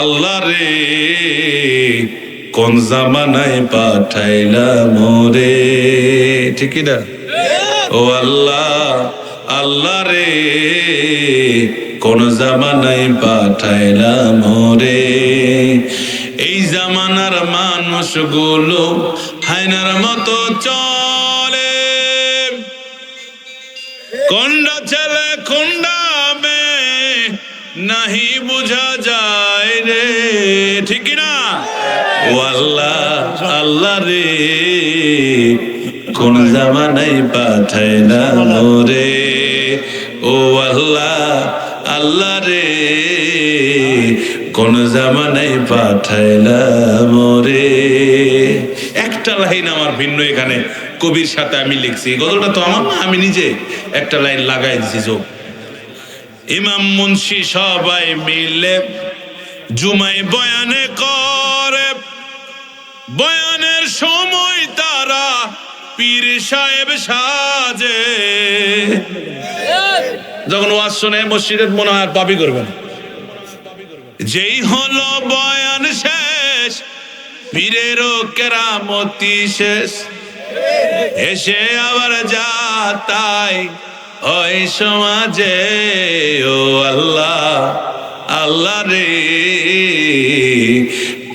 আল্লাহ রে, কোন জামানায় পাঠাইলা মোরে ঠিক না? ও আল্লাহ আল্লাহ রে, কোন জামানায় পাঠাইলা মোরে এই জামানার মানুষগুলো হায়নার মতো চলে। কোনটা ছেলে কোনটা নাহি বুঝা যায় রে। ঠিক না? ও আল্লাহ আল্লাহ রে। কোন জামানায় পাঠাইলাম রে ও আল্লাহ আল্লাহ রে। কোন জামানায় পাঠাইলাম রে একটা লাইন আমার ভিন্ন এখানে। কবির সাথে আমি লিখছি। গজলটা তো আমার না, আমি নিজে একটা লাইন লাগাই দিছি যোগ ইমাম মুন্সি সবাই মিলে জুমাই বয়ানে করে। বয়ানের সময় তারা পীর সাহেব সাজে। যখন ওয়াজ শুনে মসজিদের মনে হয় দাবি করবেন। যেই হলো বয়ান শেষ পীরেরও কেরামতি শেষ। এসে আবার যা তাই ওই সমাজে, ও আল্লাহ আল্লাহ রে।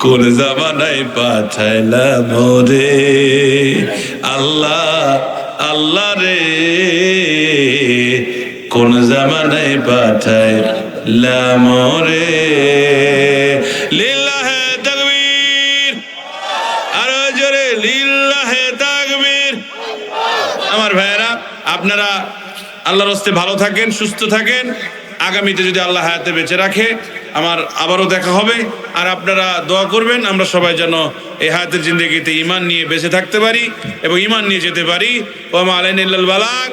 কোন জামানায় পাঠাইলাম রে। আল্লাহ আল্লাহ রে। কোন জামানায় পাঠাইলাম রে। জোরে আমার আপনারা আল্লাহর হস্তে ভালো থাকেন, সুস্থ থাকেন। আগামীতে যদি আল্লাহ হায়াতে বেঁচে রাখে, আমার আবারও দেখা হবে। আর আপনারা দোয়া করবেন, আমরা সবাই যেন এই হায়াতের জিন্দগিতে ইমান নিয়ে বেঁচে থাকতে পারি এবং ইমান নিয়ে যেতে পারি। ওমা আলাইন বালাক